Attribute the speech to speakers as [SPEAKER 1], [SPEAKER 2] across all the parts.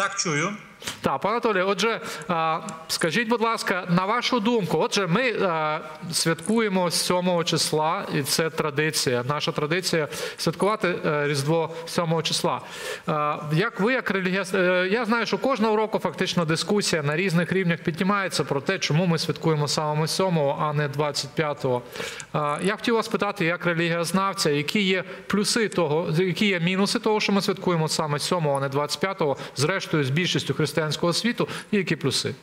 [SPEAKER 1] так чую.
[SPEAKER 2] Так, пане Анатолію, отже, скажіть, будь ласка, на вашу думку, отже, ми святкуємо 7 числа, і це традиція. Наша традиція святкувати е, Різдво 7 числа. Як ви, як релігія, е, я знаю, що кожного року фактично дискусія на різних рівнях піднімається про те, чому ми святкуємо саме 7, а не 25-го. Я хотів вас питати, як релігіознавця, які є плюси того, які є мінуси того, що ми святкуємо саме 7, а не 25-го, зрештою, з більшістю християнського світу, і які плюси?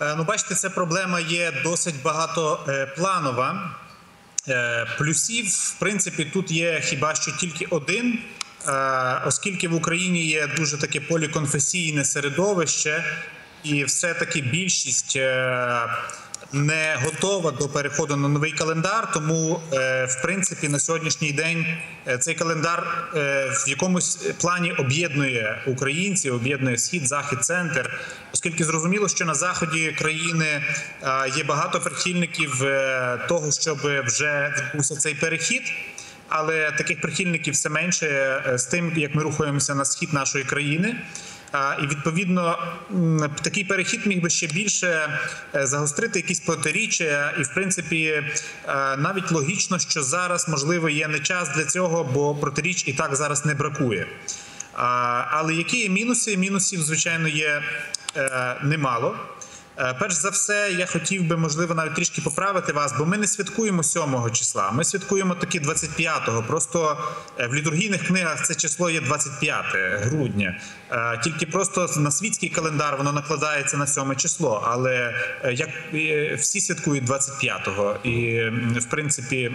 [SPEAKER 1] Е, Ну, бачите, ця проблема є досить багатопланова. Е, Плюсів, в принципі, тут є хіба що тільки один, Е, оскільки в Україні є дуже таке поліконфесійне середовище, і все-таки більшість е, не готова до переходу на новий календар. Тому, е, в принципі, на сьогоднішній день е, цей календар е, в якомусь плані об'єднує українців, об'єднує схід, захід, центр, оскільки зрозуміло, що на заході країни є багато прихильників того, щоб вже відбувся цей перехід. Але таких прихильників все менше з тим, як ми рухаємося на схід нашої країни. І відповідно такий перехід міг би ще більше е, загострити якісь протиріччя, і в принципі е, навіть логічно, що зараз можливо є не час для цього, бо протиріч і так зараз не бракує. Але які є мінуси? Мінусів, звичайно, є е, немало. Е, Перш за все, я хотів би, можливо, навіть трішки поправити вас, бо ми не святкуємо 7 числа. Ми святкуємо таки 25-го. Просто е, в літургійних книгах це число є 25 грудня. Е, Тільки просто на світський календар воно накладається на 7 число. Але як всі святкують 25-го, і в принципі.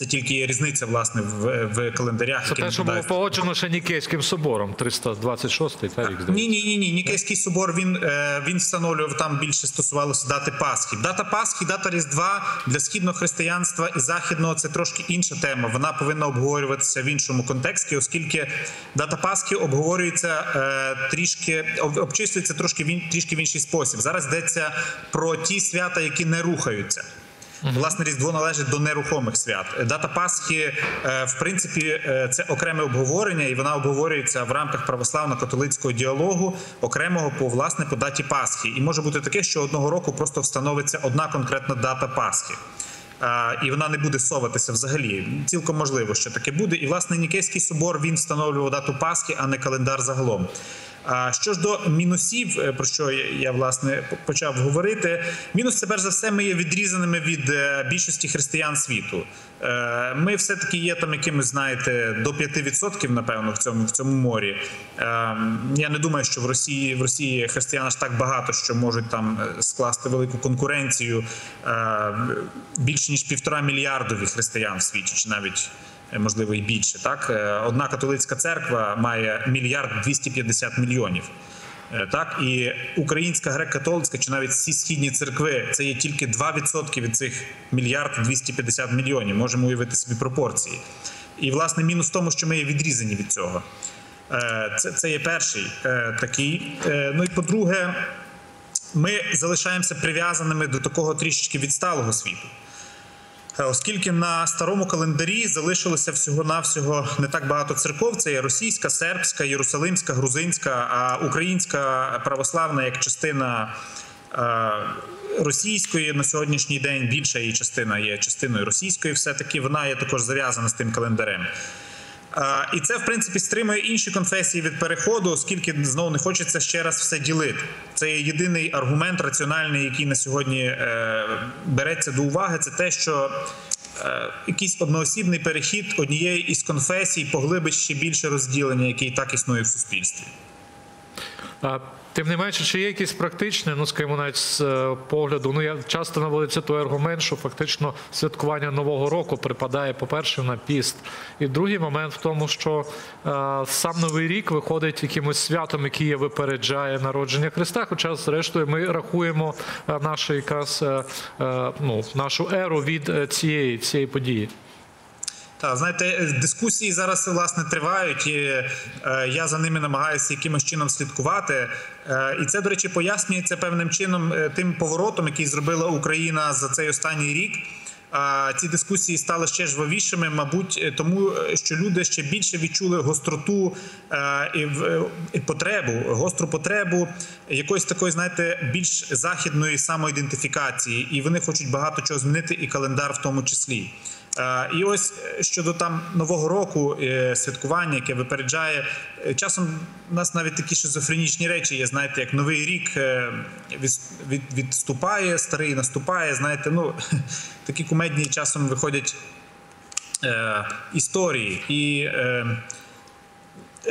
[SPEAKER 1] Це тільки є різниця власне в, в календарях.
[SPEAKER 2] Це те, що було погоджено ще Нікейським собором, 326-й та рік.
[SPEAKER 1] Ні, ні, ні, ні. Нікейський собор він, е, він встановлював там більше стосувалося дати Пасхи. Дата Пасхи, дата Різдва для східного християнства і західного це трошки інша тема. Вона повинна обговорюватися в іншому контексті, оскільки дата Пасхи обговорюється е, трішки, об- обчислюється трошки в трішки в інший спосіб. Зараз йдеться про ті свята, які не рухаються. Власне, Різдво належить до нерухомих свят. Дата Пасхи, е, в принципі, е, це окреме обговорення, і вона обговорюється в рамках православно-католицького діалогу, окремого по власне по даті Пасхи. І може бути таке, що одного року просто встановиться одна конкретна дата Пасхи. І вона не буде соватися взагалі. Цілком можливо, що таке буде. І власне Нікейський собор він встановлював дату Пасхи, а не календар загалом. А що ж до мінусів, е, про що я власне почав говорити, мінус це перш за все, ми є відрізаними від е, більшості християн світу. Е, Ми все таки є там якимось, знаєте, до 5%, напевно, в цьому в цьому морі. Я не думаю, що в Росії в Росії християн аж так багато, що можуть там скласти велику конкуренцію більше ніж півтора мільярдові християн в світі, чи навіть можливо і більше. Так, Е, одна католицька церква має мільярд 250 мільйонів. Е, Так, і українська греко-католицька чи навіть всі східні церкви це є тільки 2% від цих мільярд 250 мільйонів. Можемо уявити собі пропорції. І власне мінус в тому, що ми є відрізані від цього. Е, Це, це є перший е, такий. Е, Ну і по-друге, ми залишаємося прив'язаними до такого трішечки відсталого світу. Е, Оскільки на старому календарі залишилося всього-навсього не так багато церков, це є російська, сербська, єрусалимська, грузинська, а українська православна як частина е, російської на сьогоднішній день більша її частина є частиною російської, все-таки вона є також зав'язана з тим календарем. І це, в принципі, стримує інші конфесії від переходу, оскільки знову не хочеться ще раз все ділити. Це є єдиний аргумент раціональний, який на сьогодні е, береться до уваги. Це те, що е, якийсь одноосібний перехід однієї із конфесій поглибить ще більше розділення, яке і так існує в суспільстві.
[SPEAKER 2] Тим не менше, чи є якісь практичні, ну скажімо, навіть з е, погляду, ну я часто наводиться той аргумент, що фактично святкування нового року припадає, по-перше, на піст. І другий момент в тому, що е, сам новий рік виходить якимось святом, який випереджає народження Христа. Хоча, зрештою, ми рахуємо е, нашу якраз е, е, ну, нашу еру від е, цієї, цієї події.
[SPEAKER 1] Так, знаєте, дискусії зараз власне тривають, і е, я за ними намагаюся якимось чином слідкувати. Е, і це, до речі, пояснюється певним чином е, тим поворотом, який зробила Україна за цей останній рік. а, ці дискусії стали ще жвавішими, мабуть, е, тому е, що люди ще більше відчули гостроту е, і потребу, гостру потребу якоїсь такої, знаєте, більш західної самоідентифікації, і вони хочуть багато чого змінити, і календар в тому числі. Е, І ось е, щодо там нового року е, святкування, яке випереджає, часом у нас навіть такі шизофренічні речі є. Знаєте, як новий рік від, від, відступає, старий наступає. Знаєте, ну такі кумедні часом виходять історії. І е,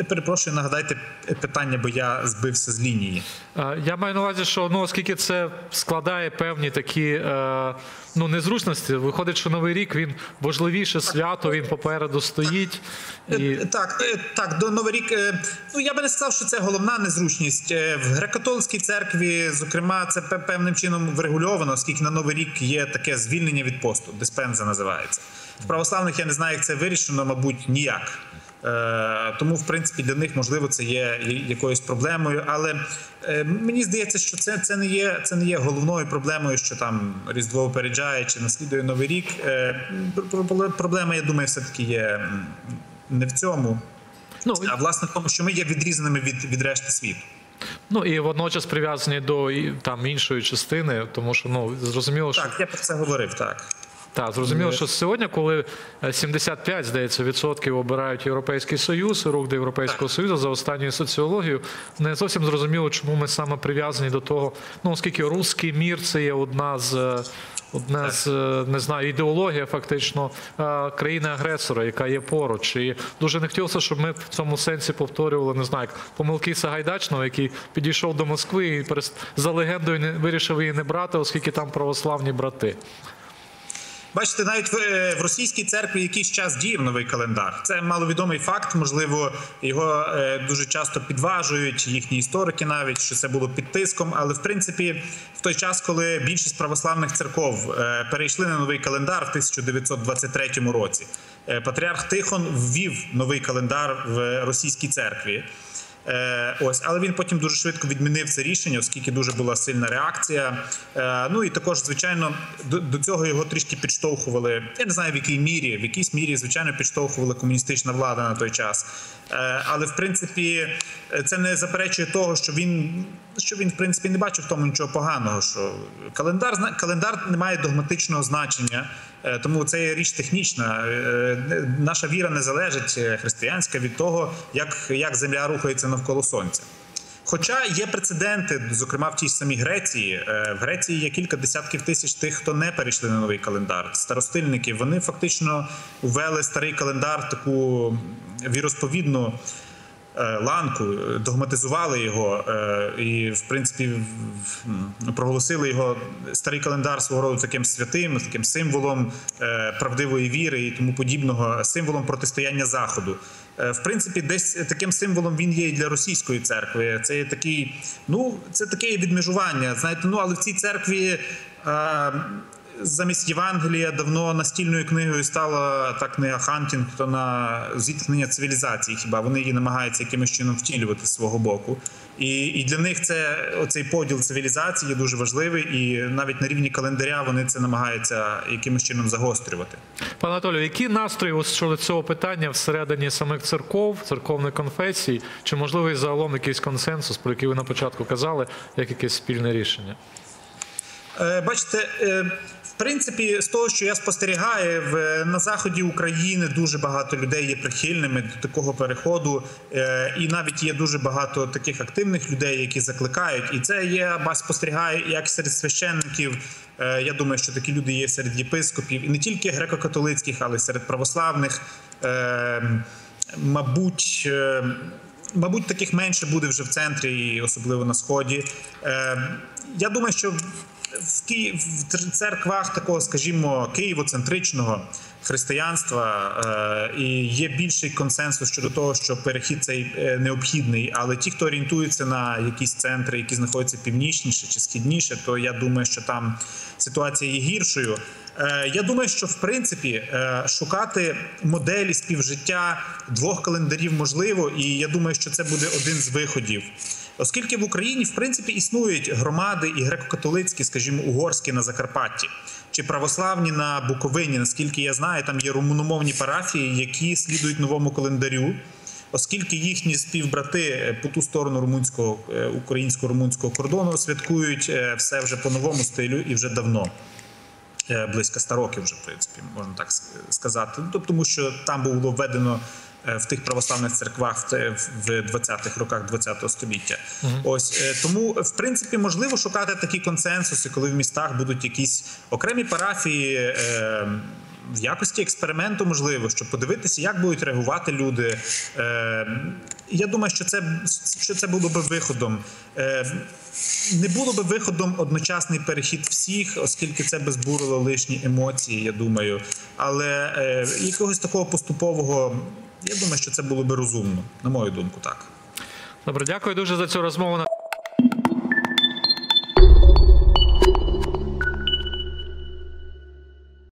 [SPEAKER 1] перепрошую, нагадайте питання, бо я збився з лінії.
[SPEAKER 2] Е, Я маю на увазі, що ну, оскільки це складає певні такі е, ну, незручності, виходить, що Новий рік він важливіше свято, він попереду стоїть. І...
[SPEAKER 1] Е, Так, е, так, до Новий рік. е, Ну я би не сказав, що це головна незручність. Е, В греко-католицькій церкві, зокрема, це певним чином врегульовано, оскільки на Новий рік є таке звільнення від посту, диспенза називається. В православних я не знаю, як це вирішено, мабуть, ніяк. Е, Тому, в принципі, для них можливо це є якоюсь проблемою. Але е, мені здається, що це, це не є це не є головною проблемою, що там Різдво опереджає чи наслідує Новий рік. Е, пр- пр- Проблема, я думаю, все таки є не в цьому.
[SPEAKER 2] Ну,
[SPEAKER 1] А власне в тому, що ми є відрізаними від, від решти світу.
[SPEAKER 2] ну і водночас прив'язані до там, іншої частини, тому що ну, зрозуміло, що
[SPEAKER 1] Так, я про це говорив. Так
[SPEAKER 2] Так, зрозуміло, що сьогодні, коли е, 75, здається, відсотків обирають Європейський Союз, рух до Європейського Союзу за останньою соціологією, не зовсім зрозуміло, чому ми саме прив'язані до того, ну оскільки русський мір це є одна з. е, Одна з е, не знаю, ідеологія фактично е, країни-агресора, яка є поруч, і дуже не хотілося, щоб ми в цьому сенсі повторювали не знаю, помилки Сагайдачного, який підійшов до Москви і за легендою не вирішив її не брати, оскільки там православні брати.
[SPEAKER 1] Бачите, навіть в, е, російській церкві якийсь час діяв новий календар. Це маловідомий факт. Можливо, його е, дуже часто підважують їхні історики, навіть що це було під тиском. Але в принципі, в той час, коли більшість православних церков е, перейшли на новий календар в 1923 році, патріарх Тихон ввів новий календар в російській церкві. Е, ось, але він потім дуже швидко відмінив це рішення, оскільки дуже була сильна реакція. Е, ну і також, звичайно, до, цього його трішки підштовхували. Я не знаю в якій мірі, в якійсь мірі, звичайно, підштовхувала комуністична влада на той час. Е, але в принципі, це не заперечує того, що він. Що він в принципі не бачив в тому нічого поганого. Що календар календар не має догматичного значення, тому це є річ технічна. Наша віра не залежить християнська від того, як, як земля рухається навколо сонця. Хоча є прецеденти, зокрема в тій самій Греції. Е, В Греції є кілька десятків тисяч тих, хто не перейшли на новий календар. Старостильники вони фактично ввели старий календар таку віросповідну ланку, е, догматизували його е, і, в принципі, проголосили його старий календар свого роду таким святим, таким символом е, правдивої віри і тому подібного, символом протистояння заходу. Е, В принципі, десь таким символом він є і для російської церкви. Це є такий, ну це таке відмежування. Знаєте, ну але в цій церкві. Замість Євангелія давно настільною книгою стала та книга Хантінг, то на зіткнення цивілізації. Хіба вони її намагаються якимось чином втілювати з свого боку? І, і для них це оцей поділ цивілізації є дуже важливий, і навіть на рівні календаря вони це намагаються якимось чином загострювати.
[SPEAKER 2] Пане Анатолію, які настрої ось щодо цього питання всередині самих церков, церковних конфесій, чи можливо і загалом якийсь консенсус, про який ви на початку казали, як якесь спільне рішення?
[SPEAKER 1] Е, Бачите, е, в принципі, з того, що я спостерігаю, на заході України дуже багато людей є прихильними до такого переходу, е, і навіть є дуже багато таких активних людей, які закликають. І це я спостерігаю як серед священників. Я думаю, що такі люди є серед єпископів, і не тільки греко-католицьких, але й серед православних. Мабуть. Мабуть, таких менше буде вже в центрі, і особливо на сході. Я думаю, що в Ки... в церквах такого, скажімо, києвоцентричного християнства е, і є більший консенсус щодо того, що перехід цей е, необхідний. Але ті, хто орієнтується на якісь центри, які знаходяться північніше чи східніше, то я думаю, що там ситуація є гіршою. Е, Я думаю, що в принципі шукати моделі співжиття двох календарів можливо, і я думаю, що це буде один з виходів. Оскільки в Україні в принципі існують громади і греко-католицькі, скажімо, угорські на Закарпатті. чи православні на Буковині. Наскільки я знаю, там є румуномовні парафії, які слідують новому календарю. Оскільки їхні співбрати е, по ту сторону румунського е, українсько-румунського кордону святкують е, все вже по новому стилю і вже давно. Близько 100 років вже, в принципі, можна так сказати. Ну, тобто, тому що там було введено в тих православних церквах в те- 20-х роках 20-го століття. Ось е, тому, в принципі, можливо шукати такі консенсуси, коли в містах будуть якісь окремі парафії. е, В якості експерименту можливо, щоб подивитися, як будуть реагувати люди. Е, я думаю, що це, що це було би виходом. Е, не було би виходом одночасний перехід всіх, оскільки це би збурило лишні емоції, я думаю. Але е, якогось такого поступового, я думаю, що це було би розумно, на мою думку, так.
[SPEAKER 2] Добре, дякую дуже за цю розмову.